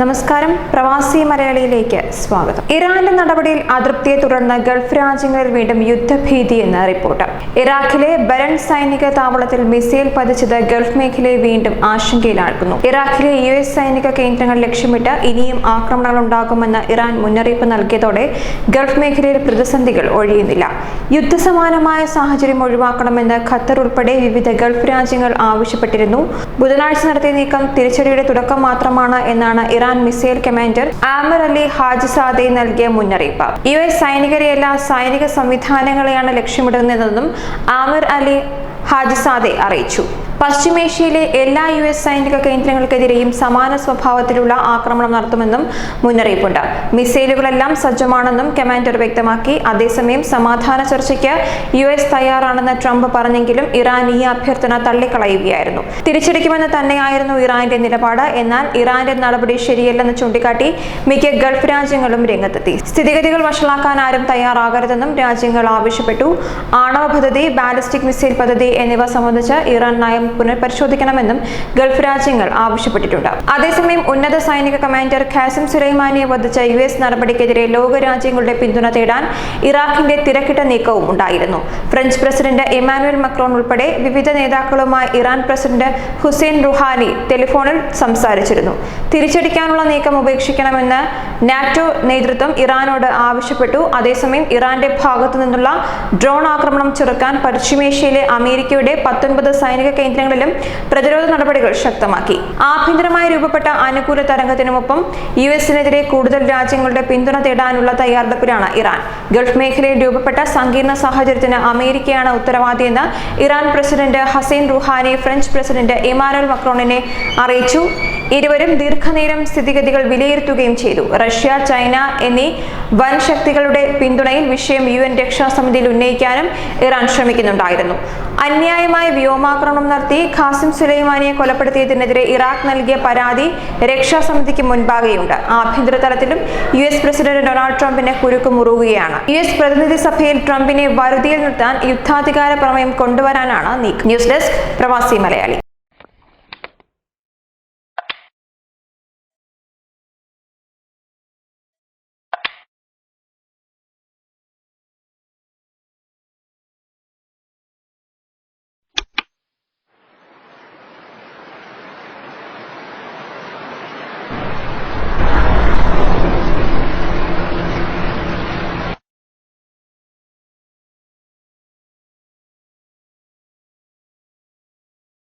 നമസ്കാരം. പ്രവാസി മലയാളിയിലേക്ക് സ്വാഗതം. ഇറാന്റെ നടപടിയിൽ അതൃപ്തിയെ തുടർന്ന് ഗൾഫ് രാജ്യങ്ങളിൽ വീണ്ടും യുദ്ധഭീതി എന്ന റിപ്പോർട്ട്. ഇറാഖിലെ ബരൺ സൈനിക താവളത്തിൽ മിസൈൽ പതിച്ചത് ഗൾഫ് മേഖലയെ വീണ്ടും ആശങ്കയിലാക്കുന്നു ഇറാഖിലെ യു എസ് സൈനിക കേന്ദ്രങ്ങൾ ലക്ഷ്യമിട്ട് ഇനിയും ആക്രമണങ്ങൾ ഉണ്ടാകുമെന്ന് ഇറാൻ മുന്നറിയിപ്പ് നൽകിയതോടെ ഗൾഫ് മേഖലയിൽ പ്രതിസന്ധികൾ ഒഴിയുന്നില്ല. യുദ്ധസമാനമായ സാഹചര്യം ഒഴിവാക്കണമെന്ന് ഖത്തർ ഉൾപ്പെടെ വിവിധ ഗൾഫ് രാജ്യങ്ങൾ ആവശ്യപ്പെട്ടിരുന്നു. ബുധനാഴ്ച നടത്തിയ നീക്കം തിരിച്ചടിയുടെ തുടക്കം മാത്രമാണ് എന്നാണ് Iran missile commander Amir Ali Hajizadeh നൽകിയ മുന്നറിയിപ്പ്. യു എസ് സൈനികരെയല്ല സൈനിക സംവിധാനങ്ങളെയാണ് ലക്ഷ്യമിടുന്നതെന്നും ആമർ അലി ഹാജിസാദെ അറിയിച്ചു. പശ്ചിമേഷ്യയിലെ എല്ലാ യു എസ് സൈനിക കേന്ദ്രങ്ങൾക്കെതിരെയും സമാന സ്വഭാവത്തിലുള്ള ആക്രമണം നടത്തുമെന്നും മുന്നറിയിപ്പുണ്ട്. മിസൈലുകളെല്ലാം സജ്ജമാണെന്നും കമാൻഡർ വ്യക്തമാക്കി. അതേസമയം സമാധാന ചർച്ചയ്ക്ക് യു എസ് തയ്യാറാണെന്ന് ട്രംപ് പറഞ്ഞെങ്കിലും ഇറാൻ ഈ അഭ്യർത്ഥന തള്ളിക്കളയുകയായിരുന്നു. തിരിച്ചടിക്കുമെന്ന് തന്നെയായിരുന്നു ഇറാന്റെ നിലപാട്. എന്നാൽ ഇറാന്റെ നടപടി ശരിയല്ലെന്ന് ചൂണ്ടിക്കാട്ടി മിക്ക ഗൾഫ് രാജ്യങ്ങളും രംഗത്തെത്തി. സ്ഥിതിഗതികൾ വഷളാക്കാൻ ആരും തയ്യാറാകരുതെന്നും രാജ്യങ്ങൾ ആവശ്യപ്പെട്ടു. ആണവ പദ്ധതി ബാലിസ്റ്റിക് മിസൈൽ പദ്ധതി എന്നിവ സംബന്ധിച്ച് ഇറാൻ നയം പുനഃപരിശോധിക്കണമെന്നും ഗൾഫ് രാജ്യങ്ങൾ ആവശ്യപ്പെട്ടിട്ടുണ്ട്. അതേസമയം ഉന്നത സൈനിക കമാൻഡർ ഖാസിം സുലൈമാനിയെ വധിച്ച യു എസ് നടപടിക്കെതിരെ ലോകരാജ്യങ്ങളുടെ പിന്തുണ തേടാൻ ഇറാഖിന്റെ തിരക്കിട്ട നീക്കവും ഉണ്ടായിരുന്നു. ഫ്രഞ്ച് പ്രസിഡന്റ് ഇമാനുവൽ മക്രോൺ ഉൾപ്പെടെ വിവിധ നേതാക്കളുമായി ഇറാൻ പ്രസിഡന്റ് ഹുസൈൻ റുഹാനി ടെലിഫോണിൽ സംസാരിച്ചിരുന്നു. തിരിച്ചടിക്കാനുള്ള നീക്കം ഉപേക്ഷിക്കണമെന്ന് നാറ്റോ നേതൃത്വം ഇറാനോട് ആവശ്യപ്പെട്ടു. അതേസമയം ഇറാന്റെ ഭാഗത്തു നിന്നുള്ള ഡ്രോൺ ആക്രമണം ചെറുക്കാൻ പശ്ചിമേഷ്യയിലെ അമേരിക്കയുടെ പത്തൊൻപത് സൈനിക കേന്ദ്രങ്ങളിലും പ്രതിരോധ നടപടികൾ ശക്തമാക്കി. ആഭ്യന്തരമായി രൂപപ്പെട്ട അനുകൂല തരംഗത്തിനുമൊപ്പം യു എസിനെതിരെ കൂടുതൽ രാജ്യങ്ങളുടെ പിന്തുണ തേടാനുള്ള തയ്യാറെടുപ്പിലാണ് ഇറാൻ. ഗൾഫ് മേഖലയിൽ രൂപപ്പെട്ട സങ്കീർണ സാഹചര്യത്തിന് അമേരിക്കയാണ് ഉത്തരവാദിയെന്ന് Iran president Hassan Rouhani French president Emmanuel മക്രോണിനെ അറിയിച്ചു. ഇരുവരും ദീർഘനേരം സ്ഥിതിഗതികൾ വിലയിരുത്തുകയും ചെയ്തു. റഷ്യ ചൈന എന്നീ വൻ ശക്തികളുടെ പിന്തുണയിൽ വിഷയം യു എൻ രക്ഷാസമിതിയിൽ ഉന്നയിക്കാനും ഇറാൻ ശ്രമിക്കുന്നുണ്ടായിരുന്നു. അന്യായമായ വ്യോമാക്രമണം നടത്തി ഖാസിം സുലൈമാനിയെ കൊലപ്പെടുത്തിയതിനെതിരെ ഇറാഖ് നൽകിയ പരാതി രക്ഷാസമിതിക്ക് മുൻപാകെയുണ്ട്. ആഭ്യന്തര തലത്തിലും യു എസ് പ്രസിഡന്റ് ഡൊണാൾഡ് ട്രംപിനെ കുരുക്ക് മുറുകുകയാണ് യു എസ് പ്രതിനിധി സഭയിൽ ട്രംപിനെ വരുതിയിൽ നിർത്താൻ യുദ്ധാധികാര പ്രമേയം കൊണ്ടുവരാനാണ് നീക്കം. ന്യൂസ് ഡെസ്ക് പ്രവാസി മലയാളി.